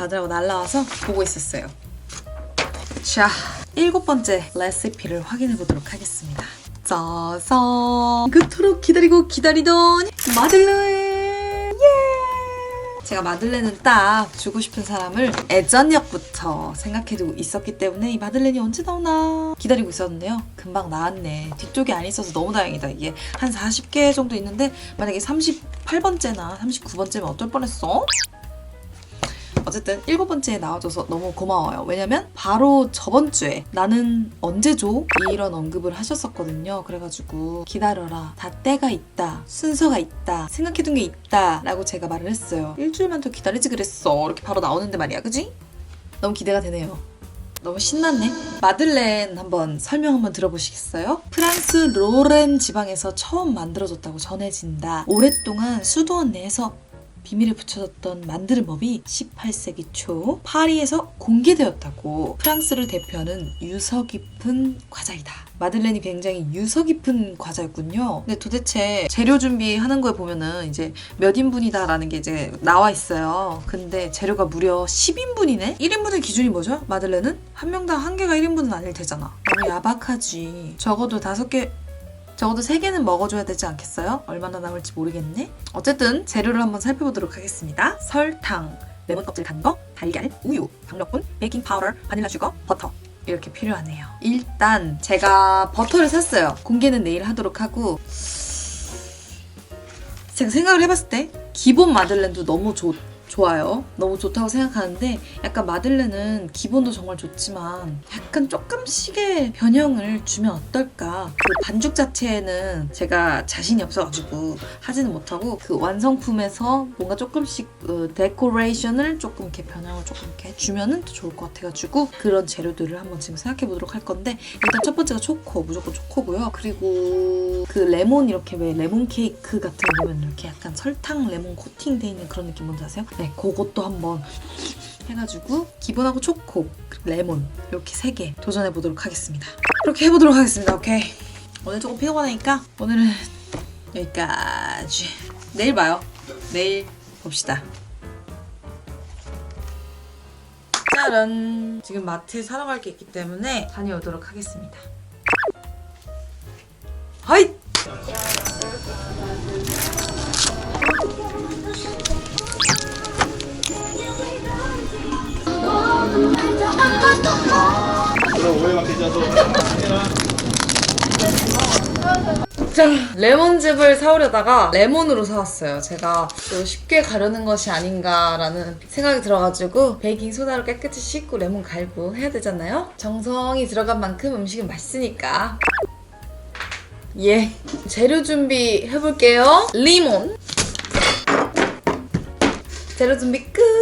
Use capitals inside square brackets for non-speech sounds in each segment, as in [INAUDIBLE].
받으라고 날라와서 보고 있었어요. 자, 일곱 번째 레시피를 확인해 보도록 하겠습니다. 짜잔! 그토록 기다리고 기다리던 마들렌! 예! 제가 마들렌은 딱 주고 싶은 사람을 애전역부터 생각해두고 있었기 때문에 이 마들렌이 언제 나오나 기다리고 있었는데요. 금방 나왔네. 뒤쪽이 안 있어서 너무 다행이다. 이게 한 40개 정도 있는데 만약에 38번째나 39번째면 어떨 뻔했어? 어쨌든 일곱 번째에 나와줘서 너무 고마워요. 왜냐면 바로 저번 주에 나는 언제 줘? 이런 언급을 하셨었거든요. 그래가지고 기다려라. 다 때가 있다. 순서가 있다. 생각해둔 게 있다. 라고 제가 말을 했어요. 일주일만 더 기다리지 그랬어. 이렇게 바로 나오는데 말이야. 그지? 너무 기대가 되네요. 너무 신났네. 마들렌 한번 설명 한번 들어보시겠어요? 프랑스 로렌 지방에서 처음 만들어졌다고 전해진다. 오랫동안 수도원 내에서 비밀에 붙여졌던 만드는 법이 18세기 초 파리에서 공개되었다고 프랑스를 대표하는 유서 깊은 과자이다. 마들렌이 굉장히 유서 깊은 과자였군요. 근데 도대체 재료 준비하는 거에 보면은 이제 몇 인분이다라는 게 이제 나와 있어요. 근데 재료가 무려 10인분이네? 1인분의 기준이 뭐죠? 마들렌은? 한 명당 한 개가 1인분은 아닐 테잖아. 너무 야박하지. 적어도 다섯 개 적어도 3개는 먹어줘야 되지 않겠어요? 얼마나 남을지 모르겠네. 어쨌든 재료를 한번 살펴보도록 하겠습니다. 설탕, 레몬 껍질 간 거, 달걀, 우유, 박력분, 베이킹 파우더, 바닐라 슈거, 버터. 이렇게 필요하네요. 일단 제가 버터를 샀어요. 공개는 내일 하도록 하고 제가 생각을 해봤을 때 기본 마들렌도 너무 좋, 좋아요. 너무 좋다고 생각하는데 약간 마들렌은 기본도 정말 좋지만 약간 조금씩의 변형을 주면 어떨까. 그 반죽 자체에는 제가 자신이 없어가지고 하지는 못하고 그 완성품에서 뭔가 조금씩 어, 데코레이션을 조금 이렇게 변형을 조금 이렇게 주면은 더 좋을 것 같아가지고 그런 재료들을 한번 지금 생각해 보도록 할 건데 일단 첫 번째가 초코 무조건 초코고요. 그리고 그 레몬 이렇게 왜 레몬 케이크 같은 거 보면 이렇게 약간 설탕 레몬 코팅돼 있는 그런 느낌 뭔지 아세요? 네, 그것도 한번 해가지고 기본하고 초코, 레몬 이렇게 세 개 도전해 보도록 하겠습니다. 그렇게 해보도록 하겠습니다. 오케이. 오늘 조금 피곤하니까 오늘은 여기까지. 내일 봐요. 내일 봅시다. 짜란. 지금 마트에 사러 갈 게 있기 때문에 다녀오도록 하겠습니다. 하이! 자, 레몬즙을 사오려다가 레몬으로 사왔어요. 제가 또 쉽게 가려는 것이 아닌가라는 생각이 들어가지고 베이킹 소다로 깨끗이 씻고 레몬 갈고 해야 되잖아요. 정성이 들어간 만큼 음식은 맛있으니까. 예. 재료 준비 해볼게요. 리몬. 재료 준비 끝.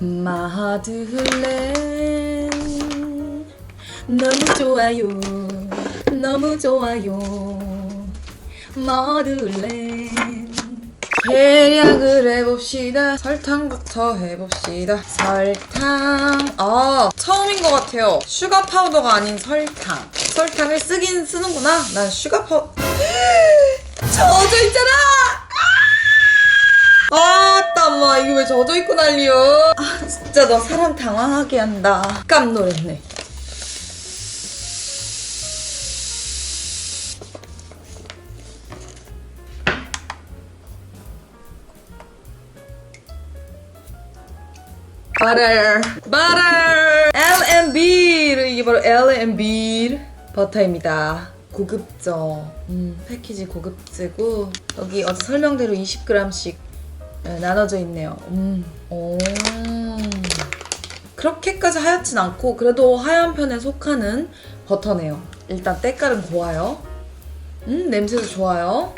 마들렌 너무 좋아요. 너무 좋아요. 마들렌. 계량을 해봅시다. 설탕부터 해봅시다. 설탕. 아, 처음인 것 같아요. 슈가 파우더가 아닌 설탕. 설탕을 쓰긴 쓰는구나. 난 슈가 파우. [GASPS] 젖 젖어 있고 난리여. 아, 진짜 너 사람 당황하게 한다. 깜놀했네. 버터 버터 L&B 이게 바로 L&B 버터입니다 고급져 음, 패키지 고급지고 여기 어제 설명대로 20g씩 나눠져 있네요 음. 오. 그렇게까지 하얗진 않고 그래도 하얀 편에 속하는 버터네요 일단 때깔은 고와요 음 냄새도 좋아요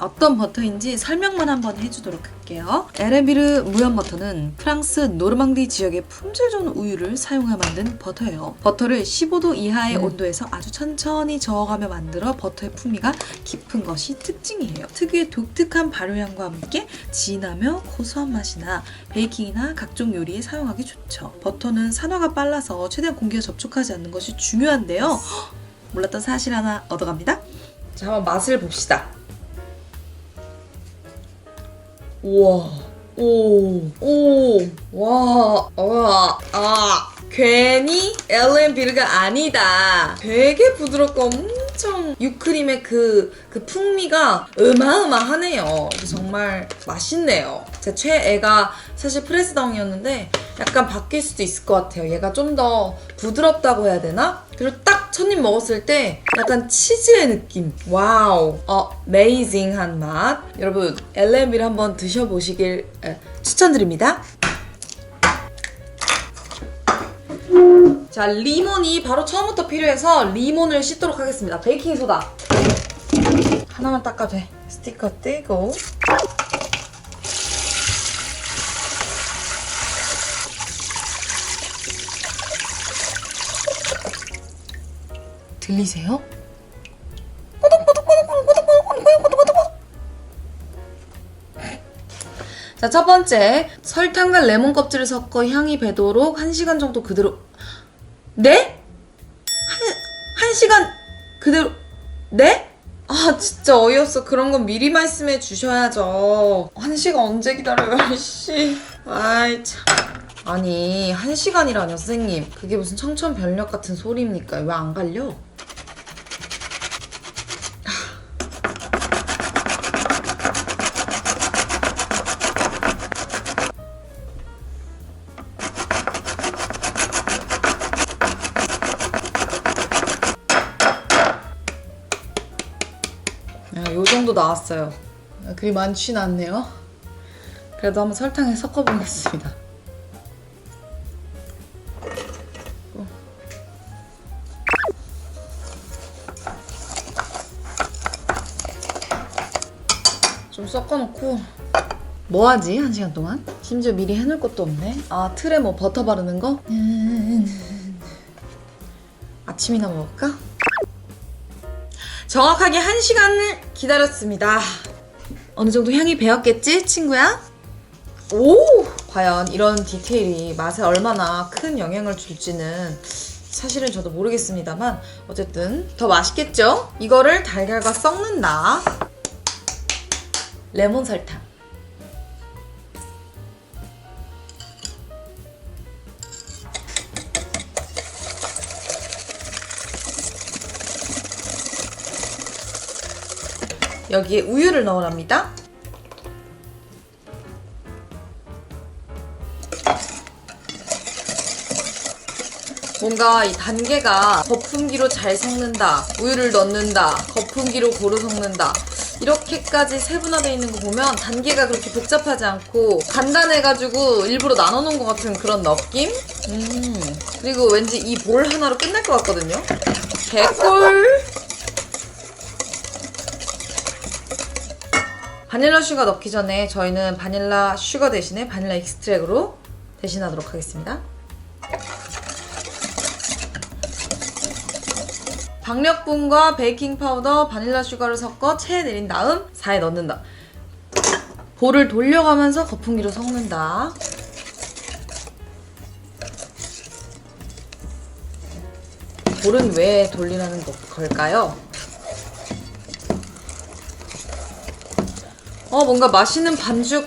어떤 버터인지 설명만 한번 해주도록 할게요. 에레비르 무염 버터는 프랑스 노르망디 지역의 품질 좋은 우유를 사용해 만든 버터예요. 버터를 15도 이하의 음. 온도에서 아주 천천히 저어가며 만들어 버터의 풍미가 깊은 것이 특징이에요. 특유의 독특한 발효향과 함께 진하며 고소한 맛이나 베이킹이나 각종 요리에 사용하기 좋죠. 버터는 산화가 빨라서 최대한 공기에 접촉하지 않는 것이 중요한데요. 헉, [GASPS] 몰랐던 사실 하나 얻어갑니다. 자, 한번 맛을 봅시다. 우와 오, 오, 와, 와, 아. 괜히 엘렌 비르가 아니다. 되게 부드럽고 엄청 유크림의 그, 그 풍미가 어마어마하네요. 정말 맛있네요. 제 최애가 사실 프레스다운이었는데 약간 바뀔 수도 있을 것 같아요. 얘가 좀 더 부드럽다고 해야 되나? 그리고 딱 첫 입 먹었을 때 약간 치즈의 느낌. 와우. 어, 메이징한 맛. 여러분, 엘렌비를 한번 드셔보시길 에, 추천드립니다. 자, 리몬이 바로 처음부터 필요해서 리몬을 씻도록 하겠습니다. 베이킹 소다. 하나만 닦아도 돼. 스티커 떼고. 들리세요? 자, 첫 번째. 설탕과 레몬 껍질을 섞어 향이 배도록 1시간 정도 그대로. 네? 한, 한 시간 그대로. 네? 아, 진짜 어이없어. 그런 건 미리 말씀해 주셔야죠. 한 시간 언제 기다려요, 씨. 아이, 참. 아니, 한 시간이라뇨, 선생님. 그게 무슨 청천벽력 같은 소리입니까? 왜 안 갈려? 나왔어요. 아, 그리 많진 않네요. 그래도 한번 설탕에 섞어보겠습니다. 어. 좀 섞어놓고 뭐하지? 한 시간 동안? 심지어 미리 해놓을 것도 없네. 아 틀에 뭐 버터 바르는 거? 아침이나 먹을까? 정확하게 한시간을 기다렸습니다. 어느 정도 향이 배었겠지, 친구야? 오! 과연 이런 디테일이 맛에 얼마나 큰 영향을 줄지는 사실은 저도 모르겠습니다만 어쨌든 더 맛있겠죠? 이거를 달걀과 섞는다. 레몬 설탕. 여기에 우유를 넣으랍니다. 뭔가 이 단계가 거품기로 잘 섞는다, 우유를 넣는다, 거품기로 고루 섞는다. 이렇게까지 세분화되어 있는 거 보면 단계가 그렇게 복잡하지 않고 간단해가지고 일부러 나눠놓은 것 같은 그런 느낌? 음. 그리고 왠지 이 볼 하나로 끝날 것 같거든요? 개꿀! 바닐라 슈가 넣기 전에 저희는 바닐라 슈가 대신에 바닐라 익스트랙으로 대신하도록 하겠습니다. 박력분과 베이킹 파우더, 바닐라 슈가를 섞어 체에 내린 다음 사에 넣는다. 볼을 돌려가면서 거품기로 섞는다. 볼은 왜 돌리라는 거- 걸까요? 어 뭔가 맛있는 반죽.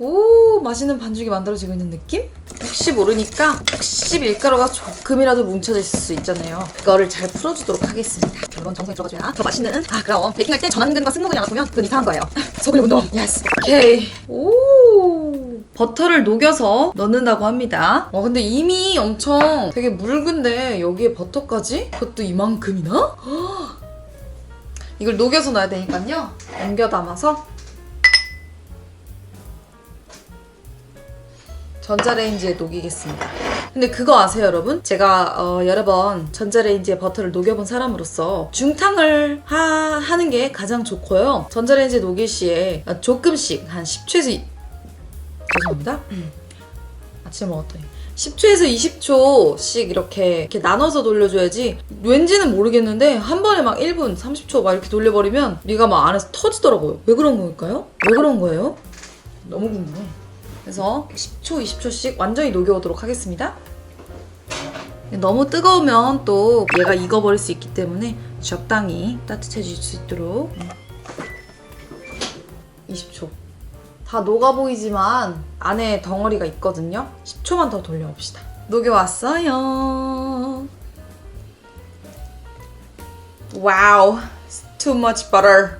오 맛있는 반죽이 만들어지고 있는 느낌? 혹시 모르니까 혹시 밀가루가 조금이라도 있을 수 있잖아요. 그거를 잘 풀어주도록 하겠습니다. 이건 정성이 들어가줘야 더 맛있는 아 그럼 베이킹할 때 전완근과 승모근이 나가보면 그건 이상한 거예요. [LAUGHS] 소근의 운동. 예스 오케이 오 버터를 녹여서 넣는다고 합니다. 와 근데 이미 엄청 되게 묽은데 여기에 버터까지? 그것도 이만큼이나? [GASPS] 이걸 녹여서 넣어야 되니까요. 옮겨 담아서 전자레인지에 녹이겠습니다. 근데 그거 아세요, 여러분? 제가 어, 여러 번 전자레인지에 버터를 녹여본 사람으로서 중탕을 하, 하는 게 가장 좋고요. 전자레인지에 녹일 시에 조금씩 한 10초에서 이- 죄송합니다. 아침에 먹었더니 10초에서 20초씩 이렇게, 이렇게 나눠서 돌려줘야지 왠지는 모르겠는데 한 번에 막 1분, 30초 막 이렇게 돌려버리면 리가 막 안에서 터지더라고요. 왜 그런 걸까요? 왜 그런 거예요? 너무 궁금해. 그래서 10초, 20초씩 완전히 녹여오도록 하겠습니다. 너무 뜨거우면 또 얘가 익어버릴 수 있기 때문에 적당히 따뜻해질 수 있도록 20초 다 녹아 보이지만 안에 덩어리가 있거든요. 10초만 더 돌려봅시다. 녹여왔어요. 와우, it's too much butter.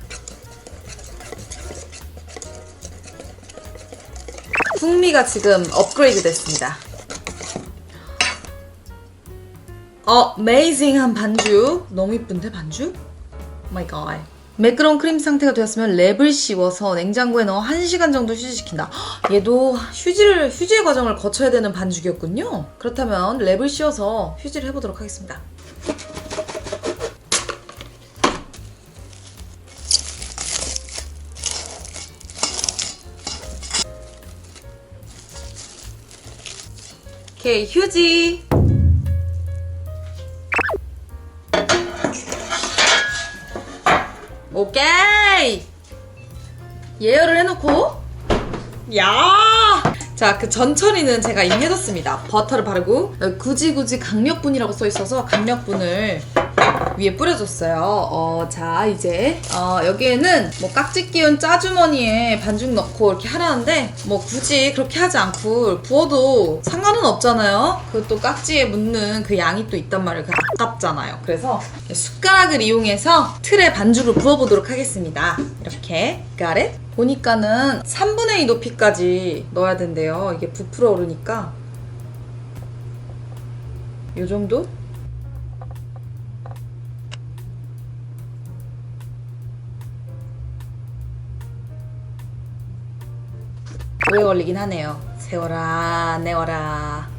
풍미가 지금 업그레이드 됐습니다. 어, 메이징한 반죽. 너무 이쁜데 반죽? 마이 갓. 매끄러운 크림 상태가 되었으면 랩을 씌워서 냉장고에 넣어 1시간 정도 휴지시킨다. 헉, 얘도 휴지를 휴지의 과정을 거쳐야 되는 반죽이었군요. 그렇다면 랩을 씌워서 휴지를 해보도록 하겠습니다. 오케이, 휴지. 오케이! 예열을 해놓고, 야! 자, 그 전처리는 제가 이미 해뒀습니다. 버터를 바르고, 굳이 굳이 강력분이라고 써있어서 강력분을 위에 뿌려줬어요. 어, 자, 이제, 어, 여기에는 뭐 깍지 끼운 짜주머니에 반죽 넣고 이렇게 하라는데, 뭐 굳이 그렇게 하지 않고 부어도 상관은 없잖아요? 그것도 깍지에 묻는 그 양이 또 있단 말이에요. 그 아깝잖아요. 그래서 숟가락을 이용해서 틀에 반죽을 부어보도록 하겠습니다. 이렇게. got it? 보니까는 3분의 2 높이까지 넣어야 된대요. 이게 부풀어 오르니까. 요 정도? 오래 걸리긴 하네요. 세워라, 내워라.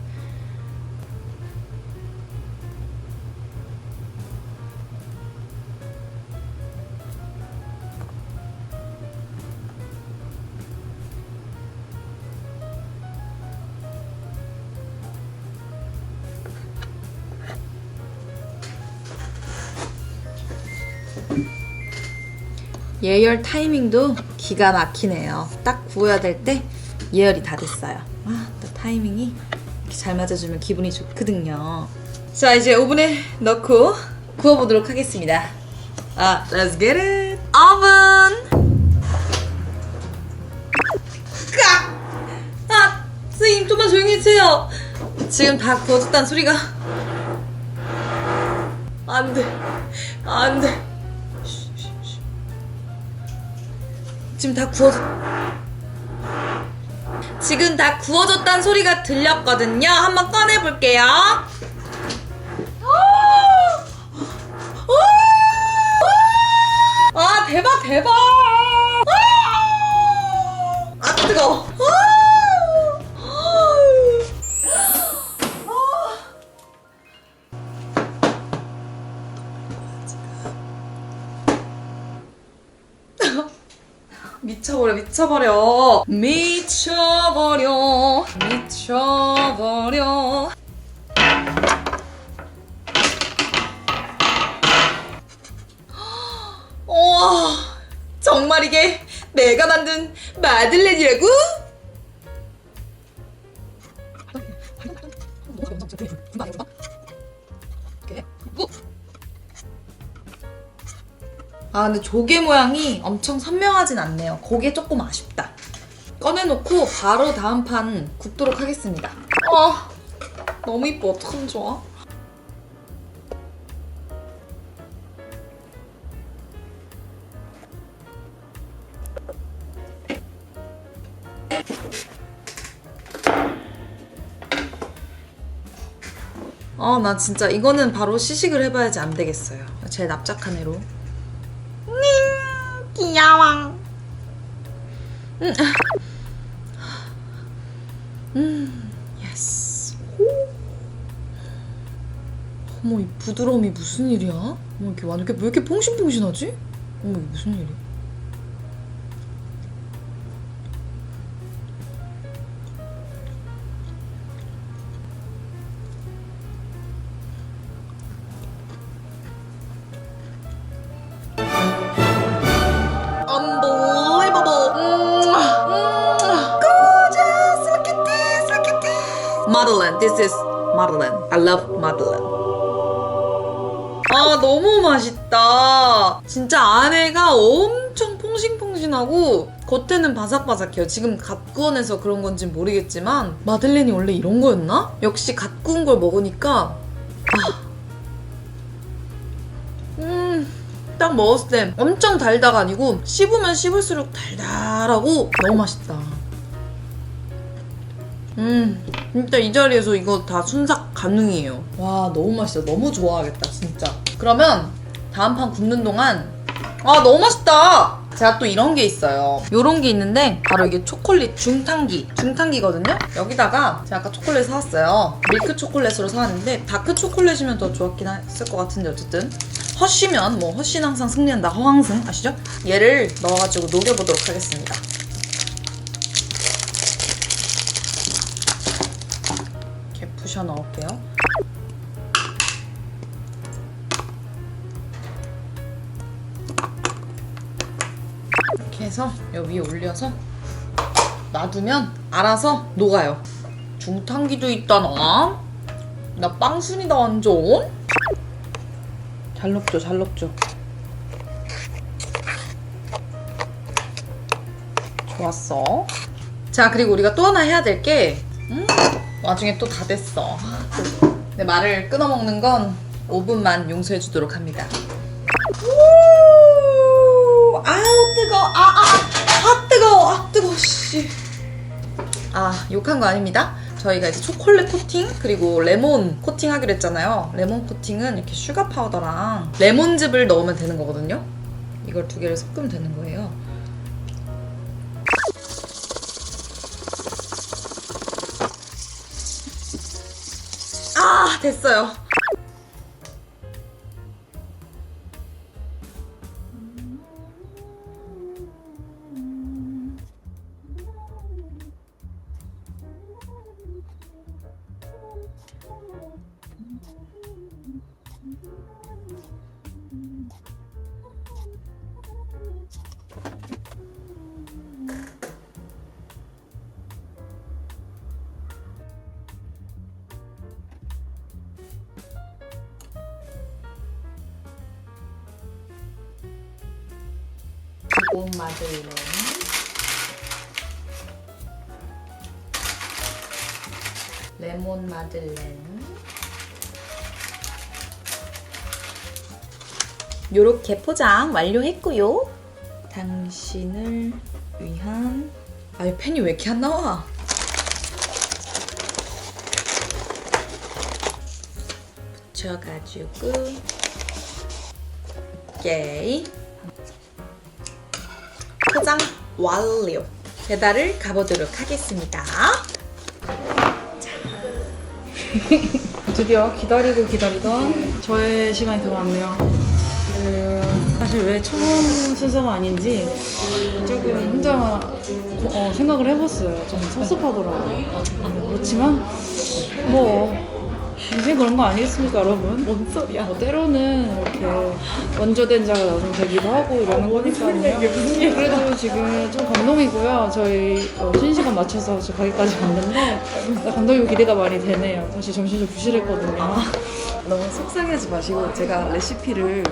예열 타이밍도 기가 막히네요. 딱 구워야 될 때 예열이 다 됐어요. 아, 또 타이밍이 이렇게 잘 맞아주면 기분이 좋거든요. 자, 이제 오븐에 넣고 구워보도록 하겠습니다. 아, let's get it! 오븐! 까! 아, 선생님 좀만 조용히 해주세요. 지금 다 구워졌다는 소리가 안 돼, 안 돼. 지금 다 구워졌. 지금 다 구워졌다는 소리가 들렸거든요. 한번 꺼내 볼게요. 아 대박 대박. 아 뜨거. 미쳐버려. 미쳐버려. 미쳐버려. [GASPS] 와 정말 이게 내가 만든 마들렌이라고? 아 근데 조개 모양이 엄청 선명하진 않네요. 그게 조금 아쉽다. 꺼내놓고 바로 다음 판 굽도록 하겠습니다. 아 너무 이뻐 어떡하면 좋아? 아, 나 진짜 이거는 바로 시식을 해봐야지 안 되겠어요. 제 납작한 애로. 귀여워. 음. 음, 예스. 어머, 이 부드러움이 무슨 일이야? 어머, 이렇게 완전 왜 이렇게 퐁신퐁신하지? 어머, 이게 무슨 일이야? Is Madeleine. I love Madeleine. 아 너무 맛있다. 진짜 안에가 엄청 퐁신퐁신하고 겉에는 바삭바삭해요. 지금 갓 구워내서 그런 건지 모르겠지만 마들렌이 원래 이런 거였나? 역시 갓 구운 걸 먹으니까 아. 음. 딱 먹었을 때 엄청 달다가 아니고 씹으면 씹을수록 달달하고 너무 맛있다. 음, 진짜 이 자리에서 이거 다 순삭 가능해요. 와, 너무 맛있어. 너무 좋아하겠다, 진짜. 그러면 다음 판 굽는 동안 아, 너무 맛있다! 제가 또 이런 게 있어요. 이런 게 있는데 바로 이게 초콜릿 중탕기. 중탕기거든요? 여기다가 제가 아까 초콜릿 사왔어요. 밀크 초콜릿으로 사왔는데 다크 초콜릿이면 더 좋았긴 했을 것 같은데 어쨌든 허쉬면 뭐 허쉬는 항상 승리한다 허황승 아시죠? 얘를 넣어가지고 녹여보도록 하겠습니다. 부셔 넣을게요. 이렇게 해서 여기 위에 올려서 놔두면 알아서 녹아요. 중탕기도 있다 나. 나 빵순이다 완전. 잘 녹죠, 잘 녹죠. 좋았어. 자, 그리고 우리가 또 하나 해야 될 게, 음, 와중에 또 다 됐어. 내 말을 끊어먹는 건 5분만 용서해 주도록 합니다. 우! 아우, 뜨거 아, 아, 아, 뜨거워. 아, 뜨거워, 씨. 아, 욕한 거 아닙니다. 저희가 이제 초콜릿 코팅 그리고 레몬 코팅 하기로 했잖아요. 레몬 코팅은 이렇게 슈가 파우더랑 레몬즙을 넣으면 되는 거거든요. 이걸 두 개를 섞으면 되는 거예요. 됐어요. 마들렌. 레몬 마들렌. 요렇게 포장 완료했고요. 당신을 위한 아이 펜이 왜 이렇게 안 나와? 붙여가지고 오케이 포장 완료. 배달을 가보도록 하겠습니다. [LAUGHS] 드디어 기다리고 기다리던 저의 시간이 돌아왔네요. 그, 사실 왜 처음 순서가 아닌지 조금 혼자 어, 생각을 해봤어요. 좀 섭섭하더라고요. 그렇지만 뭐 인생 그런 거 아니겠습니까, 여러분? 뭔 소리야? 뭐 때로는 이렇게 원조 된자가 나중에 되기도 하고 이러는 거니까요. 그래도 지금 좀 감동이고요. 저희 어, 쉬는 시간 맞춰서 저 가기까지 갔는데 감동이고 기대가 많이 되네요. 사실 점심 좀 부실했거든요. 너무 속상해하지 마시고 제가 레시피를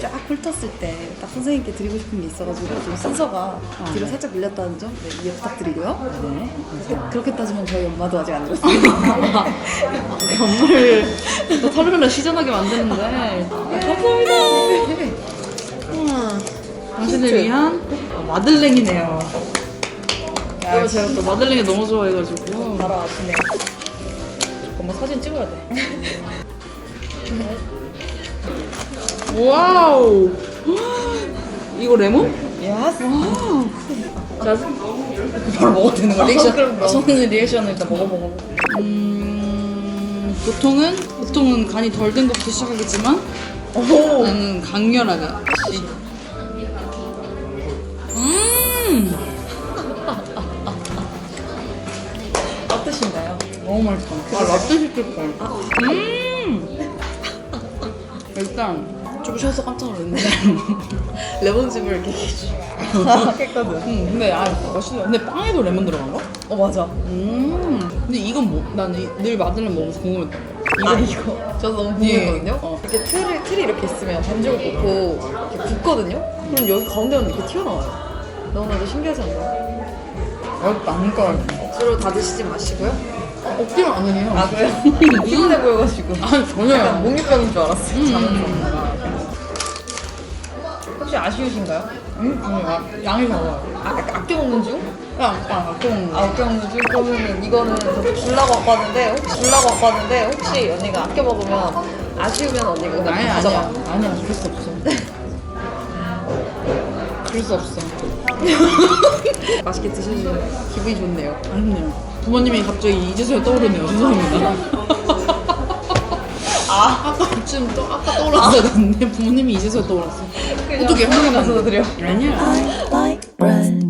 쫙 훑었을 때 딱 선생님께 드리고 싶은 게 있어가지고 좀 순서가 뒤로 살짝 밀렸다는 점 네, 이해 부탁드리고요. 네. 그렇게, 그렇게 따지면 저희 엄마도 아직 안 [LAUGHS] 들었습니다. 업무를 또 털으려 시전하게 만드는데 감사합니다. 음, 당신을 위한 마들렌이네요. 그리고 제가 또 마들렌이 너무 좋아해가지고 바로 아시네. 엄마 사진 찍어야 돼. [LAUGHS] 와우. 이거 레몬? 야스. 자, 바로 먹어도 되는 거 리액션. 저는 리액션을 일단 먹어보고. 음, 보통은 보통은 간이 덜 된 것부터 시작하겠지만 오. 나는 강렬하게. 음, [LAUGHS] 어떠신가요? 너무 맛있다. 아 라떼 시킬 걸. 음. [LAUGHS] 일단 좀 쉬어서 깜짝 놀랐네. [LAUGHS] 레몬즙을 이렇게 [LAUGHS] 했거든. 음, 근데 아 맛있네. 근데 빵에도 레몬 들어간 거? 어 맞아. 음. 근데 이건 뭐? 나는 이- 늘 마들렌 먹어서 궁금했던 거야. 아 이거 저도 너무 궁금했거든요. 어. 이렇게 틀을 틀이 이렇게 있으면 반죽을 꽂고 이렇게 붓거든요. 그럼 여기 가운데 는 이렇게 튀어나와요. 너무나도 신기하지 않나요? 맛있다 안 까요 억지로 다 드시지 마시고요. 억지로 안 해요 아 그래요? [LAUGHS] 피곤해 보여가지고. 아니 전혀요 몽유병인 줄 알았어요. 음. 혹시 아쉬우신가요? 음, 아, 양이 적어요. 아, 아껴 먹는 중? 야, 아, 좀 아, 아껴 먹는 중? 그러면은 이거는 저도 주려고 갖고 왔는데 혹시 주려고 갖고 왔는데 혹시 언니가 아껴 먹으면 아쉬우면 언니가 아니 가져가. 아니야. 아니야. 그럴 수 없어. [LAUGHS] 그럴 수 없어. [LAUGHS] 맛있게 드셔주시면 기분이 좋네요. 아니요. 부모님이 갑자기 이제서야 떠오르네요. 죄송합니다 [LAUGHS] 아 아까 지금 또 아까 떠올랐어야 되는데 부모님이 이제서야 떠올랐어 어떻게 가서 드려. 아니야 like bread.